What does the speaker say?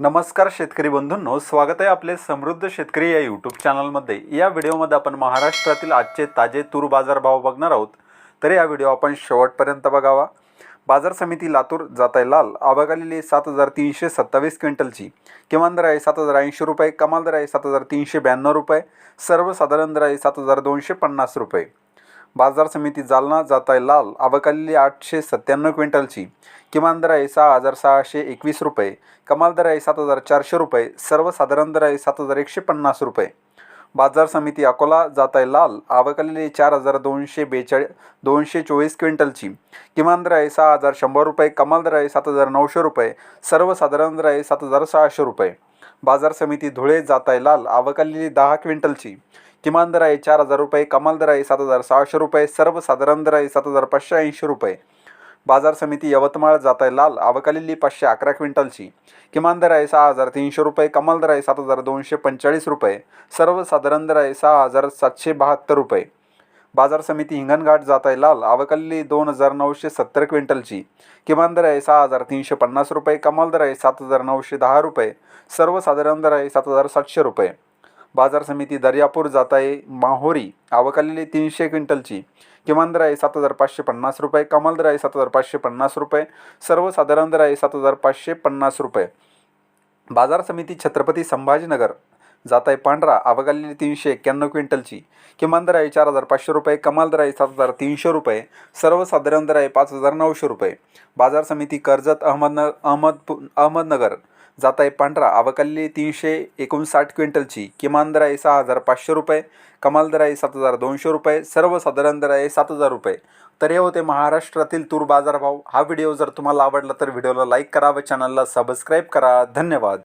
नमस्कार शेतकरी बंधूंनो स्वागत आहे आपले समृद्ध शेतकरी या यूट्यूब चॅनलमध्ये या व्हिडिओमध्ये आपण महाराष्ट्रातील आजचे ताजे तूर बाजारभाव बघणार आहोत. तर या व्हिडिओ आपण शेवटपर्यंत बघावा. बाजार समिती लातूर जाताय लाल. आवक आलेली सात हजार तीनशे सत्तावीस क्विंटलची. किमान दर आहे सात हजार ऐंशी रुपये कमाल दर आहे सात हजार तीनशे ब्याण्णव रुपये. सर्वसाधारण दर आहे सात हजार दोनशे पन्नास रुपये. बाजार समिती जालना जाताय लाल. आवकलेली आठशे सत्त्याण्णव क्विंटलची. किमान दर आहे सहा हजार सहाशे एकवीस रुपये. कमाल दर आहे सात हजार चारशे रुपये. सर्वसाधारण दर आहे सात हजार एकशे पन्नास रुपये. बाजार समिती अकोला जात आहे लाल. आवकलेली चार हजार दोनशे बेचाळीस दोनशे चोवीस क्विंटलची. किमान दर आहे सहा हजार शंभर रुपये. कमाल दर आहे सात हजार नऊशे रुपये. सर्वसाधारण दर आहे सात हजार सहाशे रुपये. बाजार समिती धुळे जात आहे लाल. आवकलेली दहा क्विंटलची. किमान दर आहे चार हजार रुपये कमाल दर आहे सात हजार सहाशे रुपये सर्वसाधारण दर आहे सात हजार पाचशे ऐंशी रुपये. बाजार समिती यवतमाळ जात आहे लाल आवक पाचशे अकरा क्विंटलची. किमान दर आहे सहा हजार तीनशे रुपये कमाल दर आहे सात हजार दोनशे पंचेचाळीस रुपये सर्वसाधारण दर आहे सहा हजार सातशे बहात्तर रुपये. बाजार समिती हिंगणघाट जात आहे लाल आवक दोन हजार नऊशे सत्तर क्विंटलची. किमान दर आहे सहा हजार तीनशे पन्नास रुपये कमाल दर आहे सात हजार नऊशे दहा रुपये सर्वसाधारण दर आहे सात हजार सातशे रुपये. बाजार समिती दर्यापूर जात आहे माहोरी. आवक तीनशे क्विंटलची. किमान दर आहे सात हजार पाचशे पन्नास रुपये कमाल दर आहे सात हजार पाचशे पन्नास रुपये सर्वसाधारण दर आहे सात हजार पाचशे पन्नास रुपये. बाजार समिती छत्रपती संभाजीनगर जात आहे पांढरा. आवक तीनशे एक्क्याण्णव क्विंटलची. किमान दर आहे चार हजार पाचशे रुपये कमाल दर आहे सात हजार तीनशे रुपये सर्वसाधारण दर आहे पाच हजार नऊशे रुपये. बाजार समिती कर्जत अहमदन अहमद अहमदनगर जात आहे पांढरा. आवक तीनशे एकोणसाठ क्विंटलची. किमान दर आहे सहा हजार पाचशे रुपये कमाल दर आहे सात हजार दोनशे रुपये सर्वसाधारण दर आहे सात हजार रुपये. तर हे होते महाराष्ट्रातील तूर बाजारभाव. हा व्हिडिओ जर तुम्हाला आवडला तर व्हिडिओला लाईक करा व चॅनलला सबस्क्राईब करा. धन्यवाद.